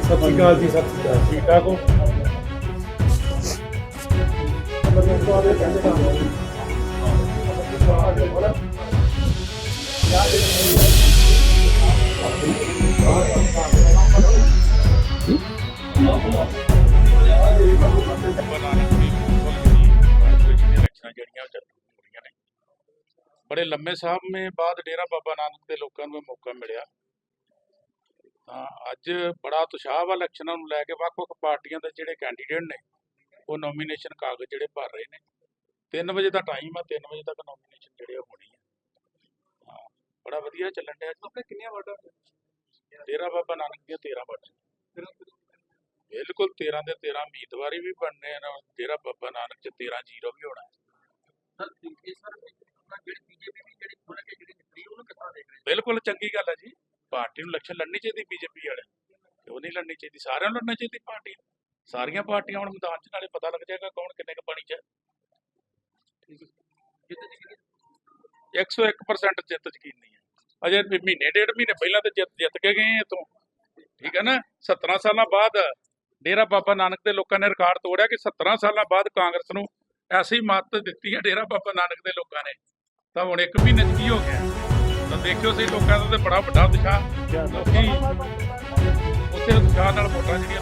ਸਤਿ ਸ਼੍ਰੀ ਅਕਾਲ ਜੀ, ਸਤਿ ਸ਼੍ਰੀ ਅਕਾਲ। ਠੀਕ ਠਾਕ ਹੋ? ਨੇ ਬੜੇ ਲੰਮੇ ਸਮੇਂ ਬਾਅਦ ਡੇਰਾ ਬਾਬਾ ਨਾਨਕ ਦੇ ਲੋਕਾਂ ਨੂੰ ਇਹ ਮੌਕਾ ਮਿਲਿਆ। ਤਾਂ ਅੱਜ ਬੜਾ ਉਤਸ਼ਾਹ ਵਾ ਇਲੈਕਸ਼ਨਾਂ ਨੂੰ ਲੈ ਕੇ ਵੱਖ-ਵੱਖ ਪਾਰਟੀਆਂ ਦੇ ਜਿਹੜੇ ਕੈਂਡੀਡੇਟ ਨੇ ਉਹ ਨੋਮੀਨੇਸ਼ਨ ਕਾਗਜ਼ ਜਿਹੜੇ ਭਰ ਰਹੇ ਨੇ। 3 ਵਜੇ ਦਾ ਟਾਈਮ ਆ 3 ਵਜੇ ਤੱਕ ਨੋਮੀਨੇਸ਼ਨ ਜਿਹੜੇ ਹੋਣੀ ਆ। ਬੜਾ ਵਧੀਆ ਚੱਲਣ ਡਿਆ। ਆਪਣੇ ਕਿੰਨੀਆਂ ਵਾਰਡਾਂ ਡੇਰਾ ਬਾਬਾ ਨਾਨਕ ਦੀਆਂ 13 ਵਾਰਡਾਂ। ਬਿਲਕੁਲ 13 ਦੇ 13 ਉਮੀਦਵਾਰੀ ਵੀ ਬਣਨੇ ਨੇ ਡੇਰਾ ਬਾਬਾ ਨਾਨਕ ਚ 13 ਜ਼ੀਰੋ ਵੀ ਹੋਣਾ। ਬਿਲਕੁਲ ਚੰਗੀ ਗੱਲ ਹੈ ਜੀ। ਪਾਰਟੀ ਨੂੰ ਇਲੈਕਸ਼ਨ ਲੜਨੀ ਚਾਹੀਦੀ ਬੀਜੇਪੀ ਵਾਲੇ। ਕਿਉਂ ਨਹੀਂ ਲੜਨੀ ਚਾਹੀਦੀ, ਸਾਰਿਆਂ ਨੂੰ ਲੜਨੀ ਚਾਹੀਦੀ ਪਾਰਟੀ ਸਾਰੀਆਂ ਪਾਰਟੀਆਂ ਹੁਣ ਮੈਦਾਨ 'ਚ, ਨਾਲੇ ਪਤਾ ਲੱਗ ਜਾਏਗਾ ਕੌਣ ਕਿੰਨੇ ਕੁ ਪਾਣੀ 'ਚ ਹੈ। 101% ਜਿੱਤ ਯਕੀਨ ਨਹੀਂ ਹੈ। ਅਜੇ ਮਹੀਨੇ, ਡੇਢ ਮਹੀਨੇ ਪਹਿਲਾਂ ਤੇ ਜਿੱਤ ਜਿੱਤ ਕੇ ਗਏ ਇਤੋਂ ਠੀਕ ਹੈ ਨਾ? 17 ਸਾਲਾਂ ਬਾਅਦ ਡੇਰਾ ਬਾਬਾ ਨਾਨਕ ਦੇ ਲੋਕਾਂ ਨੇ ਰਿਕਾਰਡ ਤੋੜਿਆ ਕਿ 17 ਸਾਲਾਂ ਬਾਅਦ ਕਾਂਗਰਸ ਨੂੰ ਐਸੀ ਮੱਤ ਦਿੱਤੀ ਹੈ ਡੇਰਾ ਬਾਬਾ ਨਾਨਕ ਦੇ ਲੋਕਾਂ ਨੇ। ਤਾਂ ਹੁਣ ਇੱਕ ਮਹੀਨੇ 'ਚ ਕੀ ਹੋ ਗਿਆ? ਦੇਖਿਓ ਸੀ ਲੋਕਾਂ ਦਾ ਤੇ ਬੜਾ ਵੱਡਾ ਉਤਸ਼ਾਹ। ਲੋਕੀ ਉਸੇ ਉਤਸ਼ਾਹ ਨਾਲ ਵੋਟਾਂ ਜਿਹੜੀਆਂ